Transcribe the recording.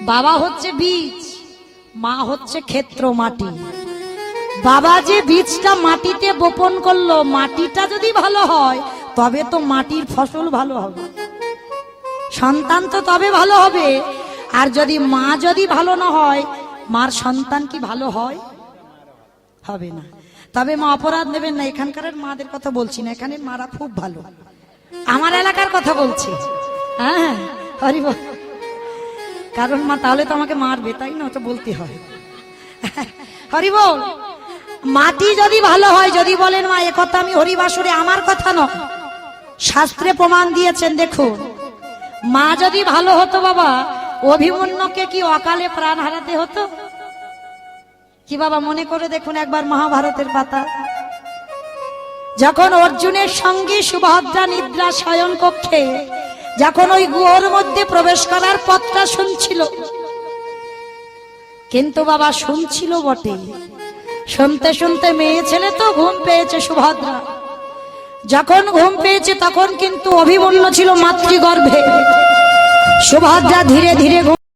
বাবা হচ্ছে বীজ, মা হচ্ছে ক্ষেত্র মাটি বাবা যে বীজটা মাটিতে বপন করল, মাটিটা যদি ভালো হয়, তবে তো মাটির ফসল ভালো হবে। সন্তান তো তবে ভালো হবে, আর যদি মা যদি ভালো না হয়, মার সন্তান কি ভালো হয়? হবে না। তবে মা অপরাধ নেবেন না, এখানকার মাদের কথা বলছি না এখানে মারা খুব ভালো। আমার এলাকার কথা বলছি। হ্যাঁ হরি বল। কারণ মা, তাহলে তো আমাকে মারবে, তাই না? ওটা বলতে হয়। হরি বল। মাটি যদি ভালো হয়, যদি বলেন মা একথা কথা আমি হরিবাসরে, আমার কথা নয়। শাস্ত্রে প্রমাণ দিয়েছেন, দেখুন। মা যদি ভালো হতো, বাবা, অভিমন্যুকে কি অকালে প্রাণ হারাতে হতো? কি বাবা, মনে করে দেখুন একবার মহাভারতের পাতা। যখন অর্জুনের সঙ্গে সুভদ্রা নিদ্রা শয়ন কক্ষে যখন ওই গুহর মধ্যে প্রবেশ করার পথটা শুনছিল। কিন্তু বাবা শুনছিল বটে। শুনতে শুনতে মেয়ে ছেলে তো ঘুম পেয়েছে সুভদ্রা। যখন ঘুম পেয়েছে তখন কিন্তু অভিমূল্য ছিল মাতৃগর্ভে। সুভদ্রা ধীরে ধীরে